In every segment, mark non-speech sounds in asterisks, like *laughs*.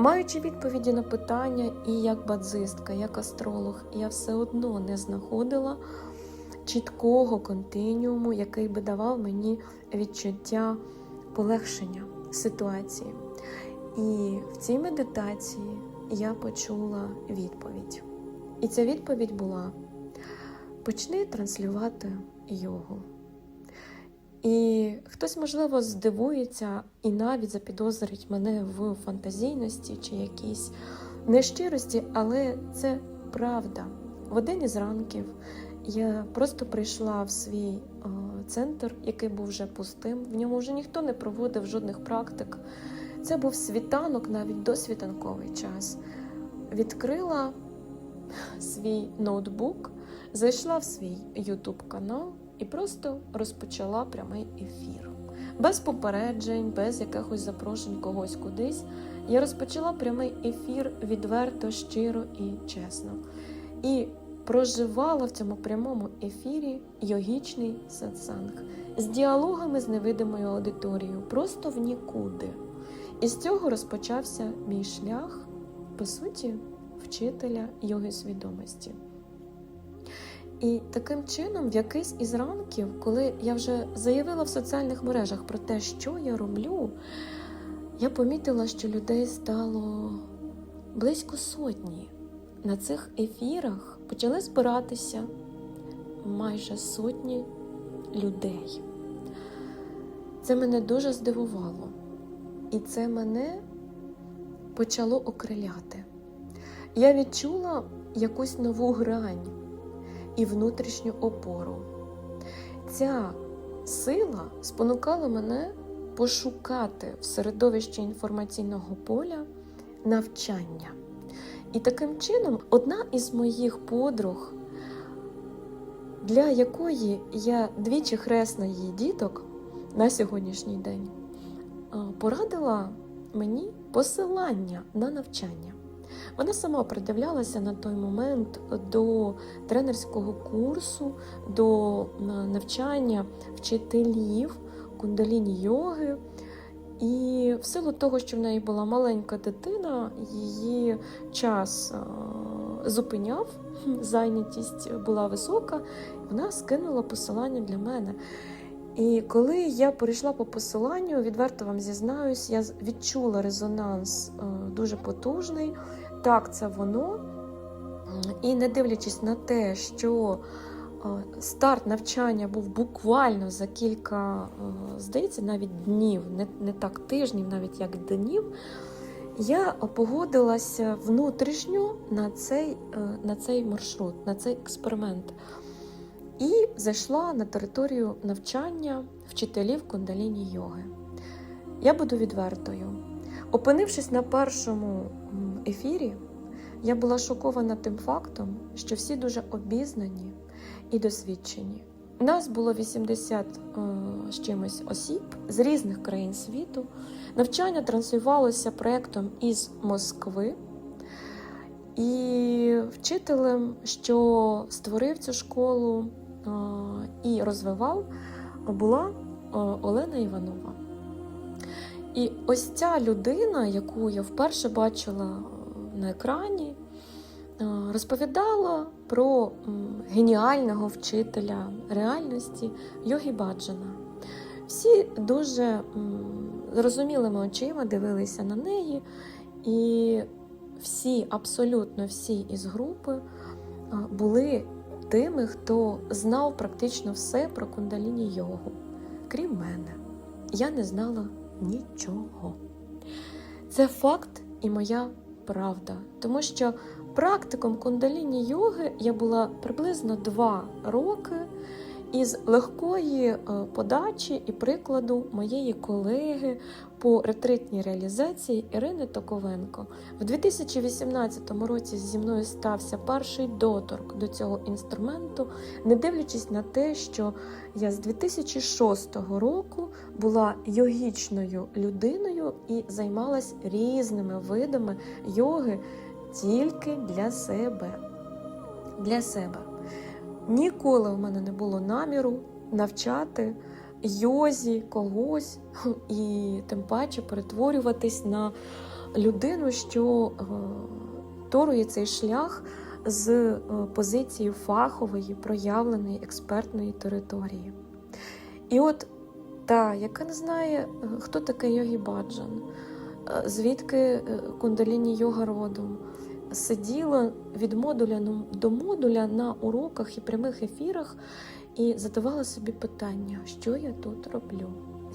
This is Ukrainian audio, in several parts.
Маючи відповіді на питання, і як бадзистка, як астролог, я все одно не знаходила чіткого континіуму, який би давав мені відчуття полегшення ситуації. І в цій медитації я почула відповідь. І ця відповідь була: почни транслювати йогу. І хтось, можливо, здивується і навіть запідозрить мене в фантазійності чи якійсь нещирості, але це правда. В один із ранків я просто прийшла в свій е, центр, який був вже пустим. В ньому вже ніхто не проводив жодних практик. Це був світанок, навіть досвітанковий час. Відкрила свій ноутбук, зайшла в свій YouTube канал і просто розпочала прямий ефір. Без попереджень, без якихось запрошень когось кудись. Я розпочала прямий ефір відверто, щиро і чесно. І проживала в цьому прямому ефірі йогічний сатсанг з діалогами з невидимою аудиторією, просто в нікуди. І з цього розпочався мій шлях, по суті, вчителя йоги свідомості. І таким чином, в якийсь із ранків, коли я вже заявила в соціальних мережах про те, що я роблю, я помітила, що людей стало близько сотні. На цих ефірах почали збиратися майже сотні людей. Це мене дуже здивувало. І це мене почало окриляти. Я відчула якусь нову грань і внутрішню опору. Ця сила спонукала мене пошукати в середовищі інформаційного поля навчання. І таким чином, одна із моїх подруг, для якої я двічі хресна її діток на сьогоднішній день, порадила мені посилання на навчання. Вона сама придивлялася на той момент до тренерського курсу, до навчання вчителів кундаліні йоги. І в силу того, що в неї була маленька дитина, її час зупиняв, зайнятість була висока, вона скинула посилання для мене. І коли я перейшла по посиланню, відверто вам зізнаюсь, я відчула резонанс дуже потужний. Так, це воно. І не дивлячись на те, що старт навчання був буквально за кілька, здається, навіть днів, не, не так тижнів, навіть як днів, я погодилася внутрішньо на цей, на цей маршрут, на цей експеримент. І зайшла на територію навчання вчителів кундаліні йоги. Я буду відвертою. Опинившись на першому ефірі, я була шокована тим фактом, що всі дуже обізнані і досвідчені. Нас було 80 е, з чимось осіб з різних країн світу. Навчання транслювалося проєктом із Москви. І вчителем, що створив цю школу і розвивав, була е, Олена Іванова. І ось ця людина, яку я вперше бачила на екрані, розповідала про геніального вчителя реальності Йогі Баджана. Всі дуже зрозумілими очима дивилися на неї, і всі, абсолютно всі із групи були тими, хто знав практично все про кундаліні йогу. Крім мене, я не знала нічого. Це факт і моя правда, тому що практиком кундаліні йоги я була приблизно два роки із легкої подачі і прикладу моєї колеги по ретритній реалізації Ірини Токовенко. В 2018 році зі мною стався перший доторк до цього інструменту, не дивлячись на те, що я з 2006 року була йогічною людиною і займалась різними видами йоги тільки для себе. Для себе. Ніколи в мене не було наміру навчати йозі когось *laughs* і тим паче перетворюватись на людину, що е, торує цей шлях з е, позиції фахової, проявленої експертної території. І от та, яка не знає, е, хто таке Йогі Баджан, звідки кундаліні йога родом, сиділа від модуля до модуля на уроках і прямих ефірах і задавала собі питання, що я тут роблю.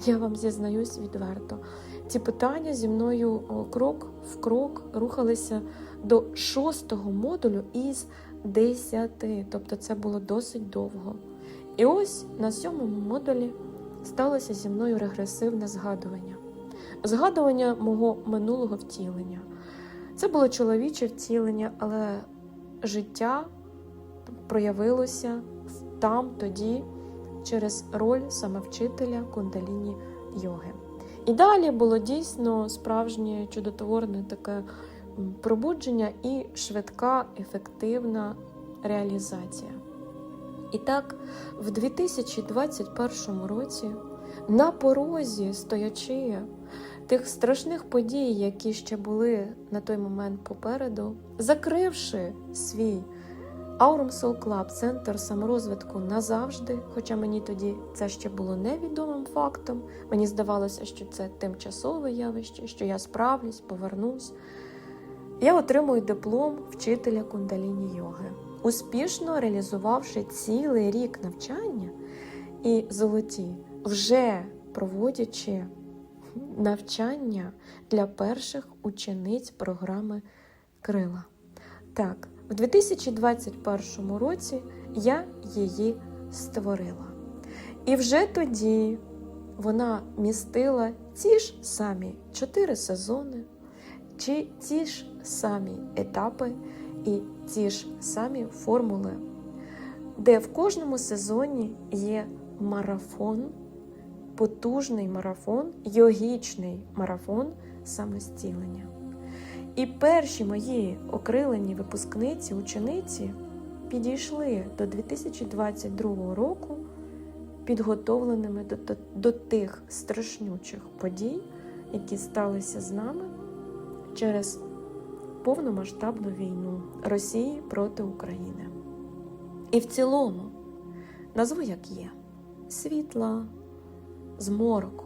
Я вам зізнаюсь відверто. Ці питання зі мною крок в крок рухалися до шостого модулю із десяти. Тобто це було досить довго. І ось на сьомому модулі сталося зі мною регресивне згадування. Згадування мого минулого втілення. Це було чоловіче втілення, але життя проявилося там, тоді, через роль самовчителя кундаліні йоги. І далі було дійсно справжнє чудотворне таке пробудження і швидка, ефективна реалізація. І так, в 2021 році, на порозі стоячи тих страшних подій, які ще були на той момент попереду, закривши свій Aurum Soul Club, центр саморозвитку назавжди, хоча мені тоді це ще було невідомим фактом. Мені здавалося, що це тимчасове явище, що я справлюсь, повернусь. Я отримую диплом вчителя кундаліні йоги, успішно реалізувавши цілий рік навчання і золоті, вже проводячи навчання для перших учениць програми Крила. Так, в 2021 році я її створила. І вже тоді вона містила ті ж самі чотири сезони, чи ті ж самі етапи і ті ж самі формули, де в кожному сезоні є марафон, потужний марафон, йогічний марафон самостілення. І перші мої окрилені випускниці, учениці підійшли до 2022 року підготовленими до, до, до тих страшнючих подій, які сталися з нами через повномасштабну війну Росії проти України. І в цілому, назву як є, світла з мороком,